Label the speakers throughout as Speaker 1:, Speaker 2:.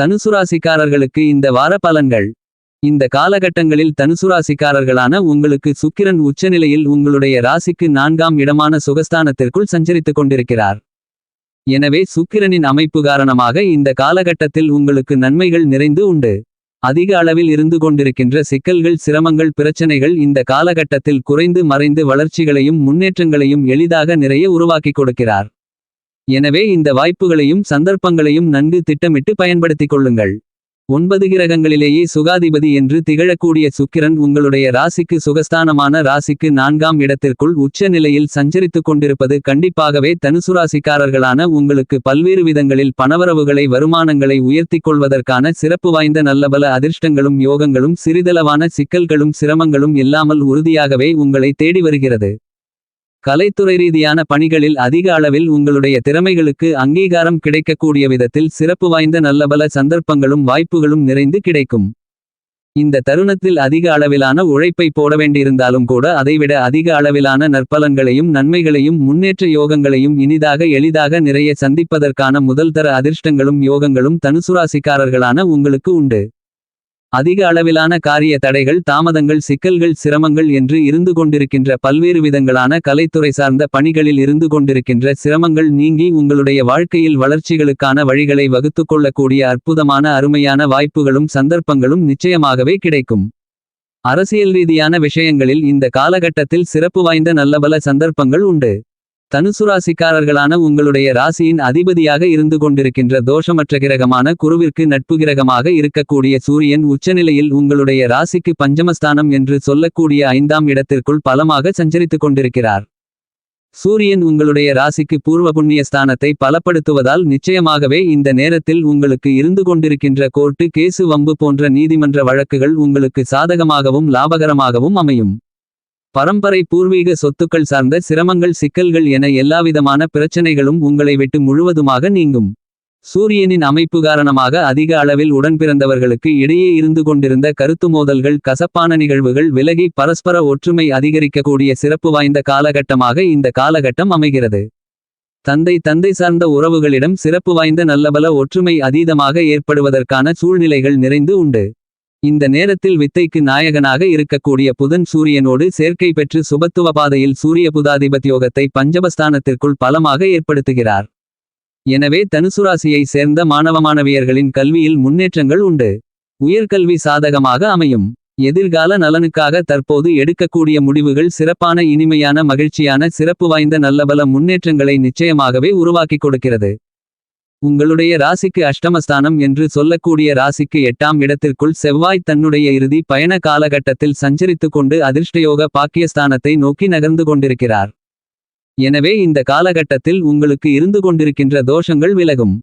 Speaker 1: தனுசுராசிக்காரர்களுக்கு இந்த வார பலன்கள். இந்த காலகட்டங்களில் தனுசுராசிக்காரர்களான உங்களுக்கு சுக்கிரன் உச்சநிலையில் உங்களுடைய ராசிக்கு நான்காம் இடமான சுகஸ்தானத்திற்குள் சஞ்சரித்துக் கொண்டிருக்கிறார். எனவே சுக்கிரனின் அமைப்பு காரணமாக இந்த காலகட்டத்தில் உங்களுக்கு நன்மைகள் நிறைந்து உண்டு. அதிக அளவில் இருந்து கொண்டிருக்கின்ற சிக்கல்கள் சிரமங்கள் பிரச்சனைகள் இந்த காலகட்டத்தில் குறைந்து மறைந்து வளர்ச்சிகளையும் முன்னேற்றங்களையும் எளிதாக நிறைய உருவாக்கிக் கொடுக்கிறார். எனவே இந்த வாய்ப்புகளையும் சந்தர்ப்பங்களையும் நன்கு திட்டமிட்டு பயன்படுத்திக் கொள்ளுங்கள். ஒன்பது கிரகங்களிலேயே சுகாதிபதி என்று திகழக்கூடிய சுக்கிரன் உங்களுடைய ராசிக்கு சுகஸ்தானமான ராசிக்கு நான்காம் இடத்திற்குள் உச்ச நிலையில் சஞ்சரித்துக் கொண்டிருப்பது கண்டிப்பாகவே தனுசுராசிக்காரர்களான உங்களுக்கு பல்வேறு விதங்களில் பணவரவுகளை வருமானங்களை உயர்த்திக் கொள்வதற்கான சிறப்பு வாய்ந்த நல்லபல அதிர்ஷ்டங்களும் யோகங்களும் சிறிதளவான சிக்கல்களும் சிரமங்களும் இல்லாமல் உறுதியாகவே உங்களை தேடி வருகிறது. கலைத்துறை ரீதியான பணிகளில் அதிக அளவில் உங்களுடைய திறமைகளுக்கு அங்கீகாரம் கிடைக்கக்கூடிய விதத்தில் சிறப்பு வாய்ந்த நல்லபல சந்தர்ப்பங்களும் வாய்ப்புகளும் நிறைந்து கிடைக்கும். இந்த தருணத்தில் அதிக அளவிலான உழைப்பை போட வேண்டியிருந்தாலும் கூட அதைவிட அதிக அளவிலான நற்பலன்களையும் நன்மைகளையும் முன்னேற்ற யோகங்களையும் இனிதாக எளிதாக நிறைய சந்திப்பதற்கான முதல்தர அதிர்ஷ்டங்களும் யோகங்களும் தனுசுராசிக்காரர்களான உங்களுக்கு உண்டு. அதிக அளவிலான காரிய தடைகள் தாமதங்கள் சிக்கல்கள் சிரமங்கள் என்று இருந்து கொண்டிருக்கின்ற பல்வேறு விதங்களான கலைத்துறை சார்ந்த பணிகளில் இருந்து கொண்டிருக்கின்ற சிரமங்கள் நீங்கி உங்களுடைய வாழ்க்கையில் வளர்ச்சிகளுக்கான வழிகளை வகுத்து கொள்ளக்கூடிய அற்புதமான அருமையான வாய்ப்புகளும் சந்தர்ப்பங்களும் நிச்சயமாகவே கிடைக்கும். அரசியல் ரீதியான விஷயங்களில் இந்த காலகட்டத்தில் சிறப்பு வாய்ந்த நல்லபல சந்தர்ப்பங்கள் உண்டு. தனுசு ராசிக்காரர்களான உங்களுடைய ராசியின் அதிபதியாக இருந்து கொண்டிருக்கின்ற தோஷமற்ற கிரகமான குருவிற்கு நட்பு கிரகமாக இருக்கக்கூடிய சூரியன் உச்சநிலையில் உங்களுடைய ராசிக்கு பஞ்சமஸ்தானம் என்று சொல்லக்கூடிய ஐந்தாம் இடத்திற்குள் பலமாக சஞ்சரித்துக் கொண்டிருக்கிறார். சூரியன் உங்களுடைய ராசிக்கு பூர்வ புண்ணிய ஸ்தானத்தை பலப்படுத்துவதால் நிச்சயமாகவே இந்த நேரத்தில் உங்களுக்கு இருந்து கொண்டிருக்கின்ற கோர்ட்டு கேசு வம்பு போன்ற நீதிமன்ற வழக்குகள் உங்களுக்கு சாதகமாகவும் லாபகரமாகவும் அமையும். பரம்பரை பூர்வீக சொத்துக்கள் சார்ந்த சிரமங்கள் சிக்கல்கள் என எல்லாவிதமான பிரச்சனைகளும் உங்களை விட்டு முழுவதுமாக நீங்கும். சூரியனின் அமைப்பு காரணமாக அதிக அளவில் உடன்பிறந்தவர்களுக்கு இடையே இருந்து கொண்டிருந்த கருத்து மோதல்கள் கசப்பான நிகழ்வுகள் விலகி பரஸ்பர ஒற்றுமை அதிகரிக்கக்கூடிய சிறப்பு வாய்ந்த காலகட்டமாக இந்த காலகட்டம் அமைகிறது. தந்தை தந்தை சார்ந்த உறவுகளிடம் சிறப்பு வாய்ந்த நல்லபல ஒற்றுமை அதீதமாக ஏற்படுவதற்கான சூழ்நிலைகள் நிறைந்து உண்டு. இந்த நேரத்தில் வித்தைக்கு நாயகனாக இருக்கக்கூடிய புதன் சூரியனோடு சேர்க்கை பெற்று சுபத்துவ பாதையில் சூரிய புதாதிபத்யோகத்தை பஞ்சமஸ்தானத்திற்குள் பலமாக ஏற்படுத்துகிறார். எனவே தனுசுராசியை சேர்ந்த மாணவ மாணவியர்களின் கல்வியில் முன்னேற்றங்கள் உண்டு. உயர்கல்வி சாதகமாக அமையும். எதிர்கால நலனுக்காக தற்போது எடுக்கக்கூடிய முடிவுகள் சிறப்பான இனிமையான மகிழ்ச்சியான சிறப்பு வாய்ந்த நல்லபல முன்னேற்றங்களை நிச்சயமாகவே உருவாக்கிக் கொடுக்கிறது. உங்களுடைய ராசிக்கு அஷ்டமஸ்தானம் என்று சொல்லக்கூடிய ராசிக்கு எட்டாம் இடத்திற்குள் செவ்வாய் தன்னுடைய இறுதி பயண காலகட்டத்தில் சஞ்சரித்து கொண்டு அதிர்ஷ்டயோக பாக்கியஸ்தானத்தை நோக்கி நகர்ந்து கொண்டிருக்கிறார். எனவே இந்த காலகட்டத்தில் உங்களுக்கு இருந்து கொண்டிருக்கின்ற தோஷங்கள் விலகும்.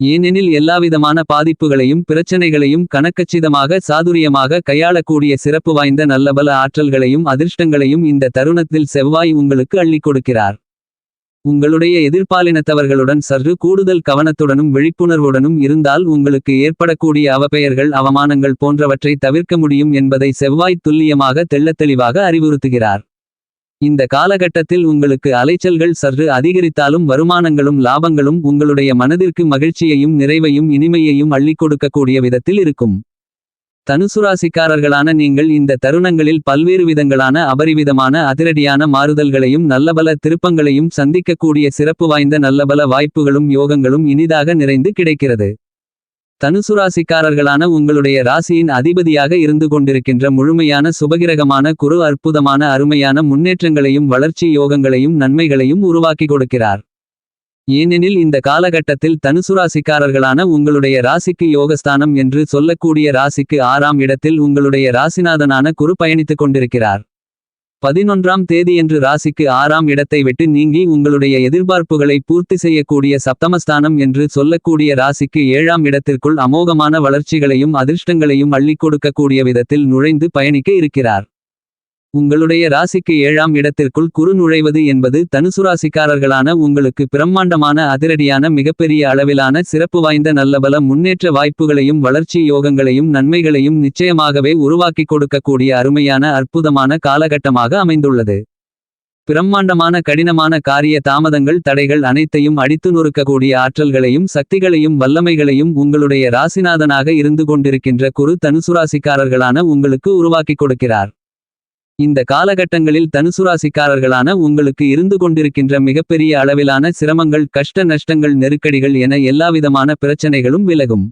Speaker 1: ஏனெனில் எல்லாவிதமான பாதிப்புகளையும் பிரச்சனைகளையும் கணக்கச்சிதமாக சாதுரியமாக கையாளக்கூடிய சிறப்பு வாய்ந்த நல்லபல ஆற்றல்களையும் அதிர்ஷ்டங்களையும் இந்த தருணத்தில் செவ்வாய் உங்களுக்கு அள்ளிக் கொடுக்கிறார். உங்களுடைய எதிர்பாலினத்தவர்களுடன் சற்று கூடுதல் கவனத்துடனும் விழிப்புணர்வுடனும் இருந்தால் உங்களுக்கு ஏற்படக்கூடிய அவப்பெயர்கள் அவமானங்கள் போன்றவற்றை தவிர்க்க முடியும் என்பதை செவ்வாய் துல்லியமாக தெள்ளத்தெளிவாக அறிவுறுத்துகிறார். இந்த காலகட்டத்தில் உங்களுக்கு அலைச்சல்கள் சற்று அதிகரித்தாலும் வருமானங்களும் லாபங்களும் உங்களுடைய மனதிற்கு மகிழ்ச்சியையும் நிறைவையும் இனிமையையும் அள்ளிக் கொடுக்கக்கூடிய விதத்தில் இருக்கும். தனுசுராசிக்காரர்களான நீங்கள் இந்த தருணங்களில் பல்வேறு விதங்களான அபரிவிதமான அதிரடியான மாறுதல்களையும் நல்லபல திருப்பங்களையும் சந்திக்கக்கூடிய சிறப்பு வாய்ந்த நல்லபல வாய்ப்புகளும் யோகங்களும் இனிதாக நிறைந்து கிடைக்கிறது. தனுசுராசிக்காரர்களான உங்களுடைய ராசியின் அதிபதியாக இருந்து கொண்டிருக்கின்ற முழுமையான சுபகிரகமான குரு அற்புதமான அருமையான முன்னேற்றங்களையும் வளர்ச்சி யோகங்களையும் நன்மைகளையும் உருவாக்கி கொடுக்கிறார். ஏனெனில் இந்த காலகட்டத்தில் தனுசுராசிக்காரர்களான உங்களுடைய ராசிக்கு யோகஸ்தானம் என்று சொல்லக்கூடிய ராசிக்கு ஆறாம் இடத்தில் உங்களுடைய ராசிநாதனான குரு பயணித்துக் கொண்டிருக்கிறார். பதினொன்றாம் தேதியன்று ராசிக்கு ஆறாம் இடத்தை விட்டு நீங்கி உங்களுடைய எதிர்பார்ப்புகளை பூர்த்தி செய்யக்கூடிய சப்தமஸ்தானம் என்று சொல்லக்கூடிய ராசிக்கு ஏழாம் இடத்திற்குள் அமோகமான வளர்ச்சிகளையும் அதிர்ஷ்டங்களையும் அள்ளிக் கொடுக்கக்கூடிய விதத்தில் நுழைந்து பயணிக்க இருக்கிறார். உங்களுடைய ராசிக்கு ஏழாம் இடத்திற்குள் குறு நுழைவது என்பது தனுசுராசிக்காரர்களான உங்களுக்கு பிரம்மாண்டமான அதிரடியான மிகப்பெரிய அளவிலான சிறப்பு வாய்ந்த நல்லபல முன்னேற்ற வாய்ப்புகளையும் வளர்ச்சி யோகங்களையும் நன்மைகளையும் நிச்சயமாகவே உருவாக்கிக் கொடுக்கக்கூடிய அருமையான அற்புதமான காலகட்டமாக அமைந்துள்ளது. பிரம்மாண்டமான கடினமான காரிய தாமதங்கள் தடைகள் அனைத்தையும் அடித்து நொறுக்கக்கூடிய ஆற்றல்களையும் சக்திகளையும் வல்லமைகளையும் உங்களுடைய ராசிநாதனாக இருந்து கொண்டிருக்கின்ற குரு தனுசுராசிக்காரர்களான உங்களுக்கு உருவாக்கிக் கொடுக்கிறார். இந்த காலகட்டங்களில் தனுசுராசிக்காரர்களான உங்களுக்கு இருந்து கொண்டிருக்கின்ற மிகப்பெரிய அளவிலான சிரமங்கள் கஷ்ட நஷ்டங்கள் நெருக்கடிகள் என எல்லாவிதமான பிரச்சனைகளும் விலகும்.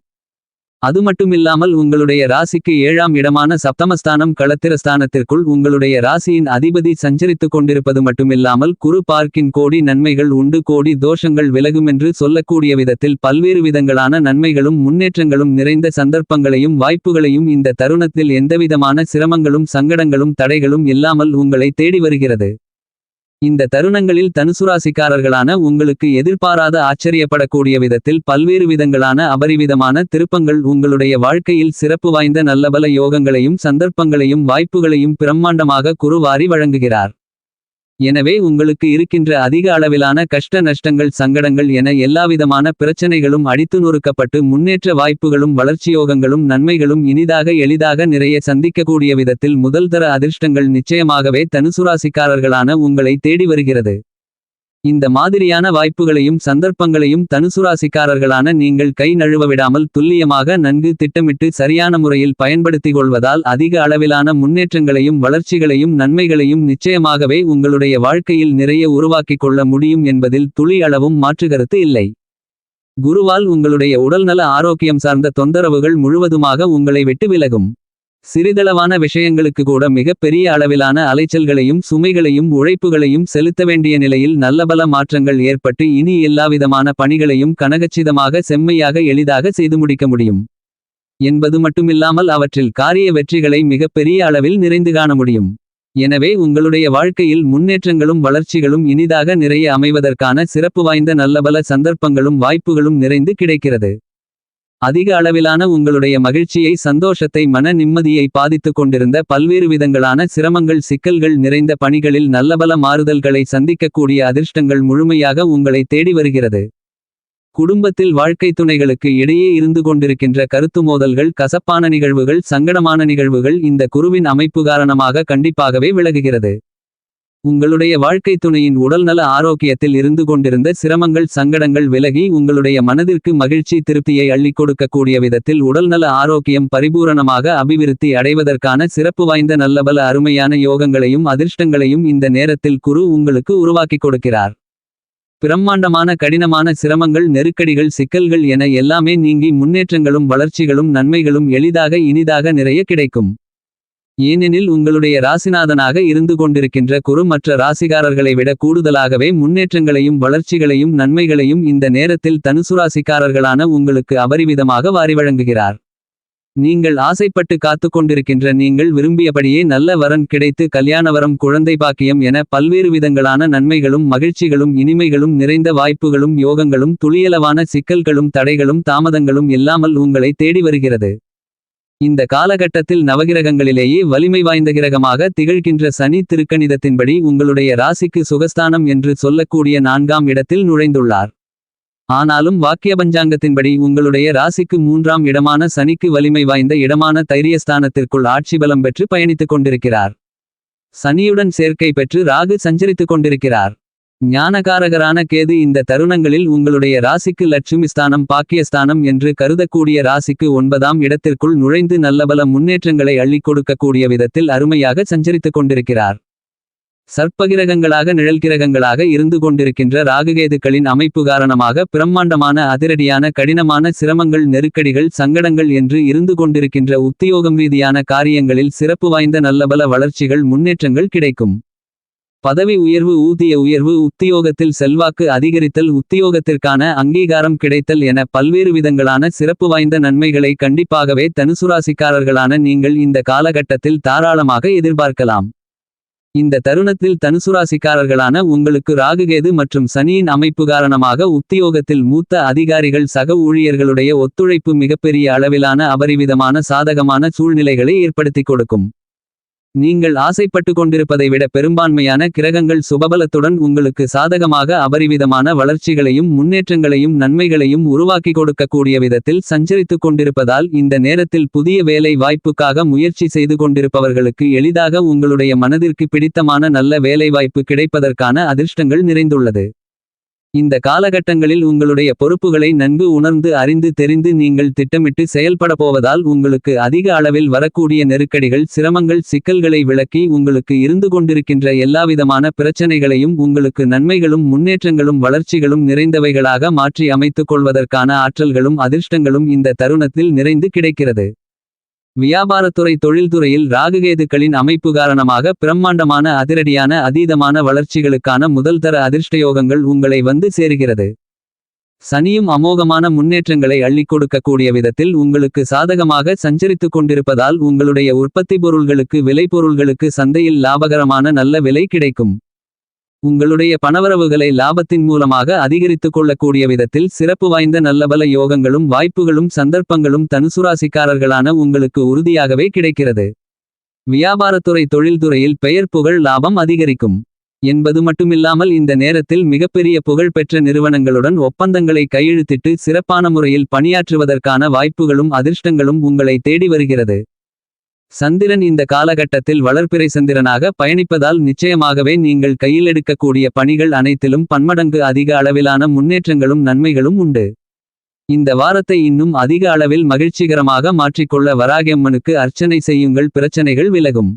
Speaker 1: அது மட்டுமில்லாமல் உங்களுடைய ராசிக்கு ஏழாம் இடமான சப்தமஸ்தானம் களத்திரஸ்தானத்திற்குள் உங்களுடைய ராசியின் அதிபதி சஞ்சரித்துக் கொண்டிருப்பது மட்டுமில்லாமல் குரு பார்க்கின் கோடி நன்மைகள் உண்டு கோடி தோஷங்கள் விலகுமென்று சொல்லக்கூடிய விதத்தில் பல்வேறு விதங்களான நன்மைகளும் முன்னேற்றங்களும் நிறைந்த சந்தர்ப்பங்களையும் வாய்ப்புகளையும் இந்த தருணத்தில் எந்தவிதமான சிரமங்களும் சங்கடங்களும் தடைகளும் இல்லாமல் உங்களை தேடி வருகிறது. இந்த தருணங்களில் தனுசுராசிக்காரர்களான உங்களுக்கு எதிர்பாராத ஆச்சரியப்படக்கூடிய விதத்தில் பல்வேறு விதங்களான அபரிவிதமான திருப்பங்கள் உங்களுடைய வாழ்க்கையில் சிறப்பு வாய்ந்த நல்லபல யோகங்களையும் சந்தர்ப்பங்களையும் வாய்ப்புகளையும் பிரம்மாண்டமாக குருவாரி வழங்குகிறார். எனவே உங்களுக்கு இருக்கின்ற அதிக அளவிலான கஷ்ட நஷ்டங்கள் சங்கடங்கள் என எல்லாவிதமான பிரச்சனைகளும் அடித்து நொறுக்கப்பட்டு முன்னேற்ற வாய்ப்புகளும் வளர்ச்சியோகங்களும் நன்மைகளும் இனிதாக எளிதாக நிறைய சந்திக்கக்கூடிய விதத்தில் முதல்தர அதிர்ஷ்டங்கள் நிச்சயமாகவே தனுசுராசிக்காரர்களான உங்களை தேடி வருகிறது. இந்த மாதிரியான வாய்ப்புகளையும் சந்தர்ப்பங்களையும் தனுசுராசிக்காரர்களான நீங்கள் கை நழுவ விடாமல் துல்லியமாக நன்கு திட்டமிட்டு சரியான முறையில் பயன்படுத்திக் கொள்வதால் அதிக அளவிலான முன்னேற்றங்களையும் வளர்ச்சிகளையும் நன்மைகளையும் நிச்சயமாகவே உங்களுடைய வாழ்க்கையில் நிறைய உருவாக்கிக் கொள்ள முடியும் என்பதில் துளி அளவும் மாற்றுகருத்து இல்லை. குருவால் உங்களுடைய உடல்நல ஆரோக்கியம் சார்ந்த தொந்தரவுகள் முழுவதுமாக உங்களை விட்டு விலகும். சிறிதளவான விஷயங்களுக்கு கூட மிகப்பெரிய அளவிலான அலைச்சல்களையும் சுமைகளையும் உழைப்புகளையும் செலுத்த வேண்டிய நிலையில் நல்லபல மாற்றங்கள் ஏற்பட்டு இனி எல்லாவிதமான பணிகளையும் கனகச்சிதமாக செம்மையாக எளிதாக செய்து முடிக்க முடியும். என்பது மட்டுமில்லாமல் அவற்றில் காரிய வெற்றிகளை மிகப்பெரிய அளவில் நிறைந்து காண முடியும். எனவே உங்களுடைய வாழ்க்கையில் முன்னேற்றங்களும் வளர்ச்சிகளும் இனிதாக நிறைய அமைவதற்கான சிறப்பு வாய்ந்த நல்லபல சந்தர்ப்பங்களும் வாய்ப்புகளும் நிறைந்து கிடைக்கிறது. அதிக அளவிலான உங்களுடைய மகிழ்ச்சியை சந்தோஷத்தை மன நிம்மதியை பாதித்துக் கொண்டிருந்த பல்வேறு விதங்களான சிரமங்கள் சிக்கல்கள் நிறைந்த பணிகளில் நல்லபல மாறுதல்களை சந்திக்கக்கூடிய அதிர்ஷ்டங்கள் முழுமையாக உங்களை தேடி வருகிறது. குடும்பத்தில் வாழ்க்கை துணைகளுக்கு இடையே இருந்து கொண்டிருக்கின்ற கருத்து மோதல்கள் கசப்பான நிகழ்வுகள் சங்கடமான நிகழ்வுகள் இந்த குருவின் அமைப்பு காரணமாக கண்டிப்பாகவே விலகுகிறது. உங்களுடைய வாழ்க்கை துணையின் உடல்நல ஆரோக்கியத்தில் இருந்து கொண்டிருந்த சிரமங்கள் சங்கடங்கள் விலகி உங்களுடைய மனதிற்கு மகிழ்ச்சி திருப்தியை அள்ளிக் கொடுக்கக்கூடிய விதத்தில் உடல்நல ஆரோக்கியம் பரிபூரணமாக அபிவிருத்தி அடைவதற்கான சிறப்பு வாய்ந்த நல்லபல அருமையான யோகங்களையும் அதிர்ஷ்டங்களையும் இந்த நேரத்தில் குரு உங்களுக்கு உருவாக்கிக் கொடுக்கிறார். பிரம்மாண்டமான கடினமான சிரமங்கள் நெருக்கடிகள் சிக்கல்கள் என எல்லாமே நீங்கி முன்னேற்றங்களும் வளர்ச்சிகளும் நன்மைகளும் எளிதாக இனிதாக நிறைய கிடைக்கும். ஏனெனில் உங்களுடைய ராசிநாதனாக இருந்து கொண்டிருக்கின்ற குரு மற்ற ராசிகாரர்களை விட கூடுதலாகவே முன்னேற்றங்களையும் வளர்ச்சிகளையும் நன்மைகளையும் இந்த நேரத்தில் தனுசுராசிக்காரர்களான உங்களுக்கு அபரிவிதமாக வாரி வழங்குகிறார். நீங்கள் ஆசைப்பட்டு காத்து கொண்டிருக்கின்ற நீங்கள் விரும்பியபடியே நல்ல வரன் கிடைத்து கல்யாணவரம் குழந்தை பாக்கியம் என பல்வேறு விதங்களான நன்மைகளும் மகிழ்ச்சிகளும் இனிமைகளும் நிறைந்த வாய்ப்புகளும் யோகங்களும் துளியளவான சிக்கல்களும் தடைகளும் தாமதங்களும் இல்லாமல் உங்களை தேடி வருகிறது. இந்த காலகட்டத்தில் நவகிரகங்களிலேயே வலிமை வாய்ந்த கிரகமாக திகழ்கின்ற சனி திருக்கணிதத்தின்படி உங்களுடைய ராசிக்கு சுகஸ்தானம் என்று சொல்லக்கூடிய நான்காம் இடத்தில் நுழைந்துள்ளார். ஆனாலும் வாக்கிய பஞ்சாங்கத்தின்படி உங்களுடைய ராசிக்கு மூன்றாம் இடமான சனிக்கு வலிமை வாய்ந்த இடமான தைரியஸ்தானத்திற்குள் ஆட்சி பலம் பெற்று பயணித்துக் கொண்டிருக்கிறார். சனியுடன் சேர்க்கை பெற்று ராகு சஞ்சரித்துக் கொண்டிருக்கிறார். ஞானகாரகரான கேது இந்த தருணங்களில் உங்களுடைய ராசிக்கு லட்சுமி ஸ்தானம் பாக்கியஸ்தானம் என்று கருதக்கூடிய ராசிக்கு ஒன்பதாம் இடத்திற்குள் நுழைந்து நல்லபல முன்னேற்றங்களை அள்ளிக் கொடுக்கக்கூடிய விதத்தில் அருமையாக சஞ்சரித்துக் கொண்டிருக்கிறார். சர்ப்பகிரகங்களாக நிழல்கிரகங்களாக இருந்து கொண்டிருக்கின்ற ராகுகேதுக்களின் அமைப்பு காரணமாக பிரம்மாண்டமான அதிரடியான கடினமான சிரமங்கள் நெருக்கடிகள் சங்கடங்கள் என்று இருந்து கொண்டிருக்கின்ற உத்தியோகம் ரீதியான காரியங்களில் சிறப்பு வாய்ந்த நல்லபல வளர்ச்சிகள் முன்னேற்றங்கள் கிடைக்கும். பதவி உயர்வு ஊதிய உயர்வு உத்தியோகத்தில் செல்வாக்கு அதிகரித்தல் உத்தியோகத்திற்கான அங்கீகாரம் கிடைத்தல் என பல்வேறு விதங்களான சிறப்பு வாய்ந்த நன்மைகளை கண்டிப்பாகவே தனுசுராசிக்காரர்களான நீங்கள் இந்த காலகட்டத்தில் தாராளமாக எதிர்பார்க்கலாம். இந்த தருணத்தில் தனுசுராசிக்காரர்களான உங்களுக்கு ராகுகேது மற்றும் சனியின் அமைப்பு காரணமாக உத்தியோகத்தில் மூத்த அதிகாரிகள் சக ஊழியர்களுடைய ஒத்துழைப்பு மிகப்பெரிய அளவிலான அபரிவிதமான சாதகமான சூழ்நிலைகளை ஏற்படுத்திக் கொடுக்கும். நீங்கள் ஆசைப்பட்டு கொண்டிருப்பதை விட பெரும்பான்மையான கிரகங்கள் சுபபலத்துடன் உங்களுக்கு சாதகமாக அபரிவிதமான வளர்ச்சிகளையும் முன்னேற்றங்களையும் நன்மைகளையும் உருவாக்கி கொடுக்கக்கூடிய விதத்தில் சஞ்சரித்துக் கொண்டிருப்பதால் இந்த நேரத்தில் புதிய வேலை வாய்ப்புக்காக முயற்சி செய்து கொண்டிருப்பவர்களுக்கு எளிதாக உங்களுடைய மனதிற்கு பிடித்தமான நல்ல வேலைவாய்ப்பு கிடைப்பதற்கான அதிர்ஷ்டங்கள் நிறைந்துள்ளது. இந்த காலகட்டங்களில் உங்களுடைய பொறுப்புகளை நன்கு உணர்ந்து அறிந்து தெரிந்து நீங்கள் திட்டமிட்டு செயல்பட போவதால் உங்களுக்கு அதிக அளவில் வரக்கூடிய நெருக்கடிகள் சிரமங்கள் சிக்கல்களை விளக்கி உங்களுக்கு இருந்து கொண்டிருக்கின்ற எல்லாவிதமான பிரச்சனைகளையும் உங்களுக்கு நன்மைகளும் முன்னேற்றங்களும் வளர்ச்சிகளும் நிறைந்தவைகளாக மாற்றி அமைத்துக் கொள்வதற்கான ஆற்றல்களும் அதிர்ஷ்டங்களும் இந்த தருணத்தில் நிறைந்து கிடைக்கிறது. வியாபாரத்துறை தொழில்துறையில் ராகுகேதுக்களின் அமைப்பு காரணமாக பிரம்மாண்டமான அதிரடியான அதீதமான வளர்ச்சிகளுக்கான முதல்தர அதிர்ஷ்டயோகங்கள் உங்களை வந்து சேருகிறது. சனியும் அமோகமான முன்னேற்றங்களை அள்ளிக் கொடுக்கக்கூடிய விதத்தில் உங்களுக்கு சாதகமாக சஞ்சரித்துக் கொண்டிருப்பதால் உங்களுடைய உற்பத்தி பொருள்களுக்கு விளைபொருள்களுக்கு சந்தையில் லாபகரமான நல்ல விலை கிடைக்கும். உங்களுடைய பணவரவுகளை லாபத்தின் மூலமாக அதிகரித்துக் கொள்ளக்கூடிய விதத்தில் சிறப்பு வாய்ந்த நல்லபல யோகங்களும் வாய்ப்புகளும் சந்தர்ப்பங்களும் தனுசுராசிக்காரர்களான உங்களுக்கு உறுதியாகவே கிடைக்கிறது. வியாபாரத்துறை தொழில்துறையில் பெயர் புகழ் லாபம் அதிகரிக்கும். என்பது மட்டுமில்லாமல் இந்த நேரத்தில் மிகப்பெரிய புகழ் பெற்ற நிறுவனங்களுடன் ஒப்பந்தங்களை கையெழுத்திட்டு சிறப்பான முறையில் பணியாற்றுவதற்கான வாய்ப்புகளும் அதிர்ஷ்டங்களும் உங்களை தேடி வருகிறது. சந்திரன் இந்த காலகட்டத்தில் வளர்பிறை சந்திரனாக பயணிப்பதால் நிச்சயமாகவே நீங்கள் கையில் எடுக்கக்கூடிய பணிகள் அனைத்திலும் பன்மடங்கு அதிக அளவிலான முன்னேற்றங்களும் நன்மைகளும் உண்டு. இந்த வாரத்தை இன்னும் அதிக அளவில் மகிழ்ச்சிகரமாக மாற்றிக்கொள்ள வராகியம்மனுக்கு அர்ச்சனை செய்யுங்கள் பிரச்சனைகள் விலகும்.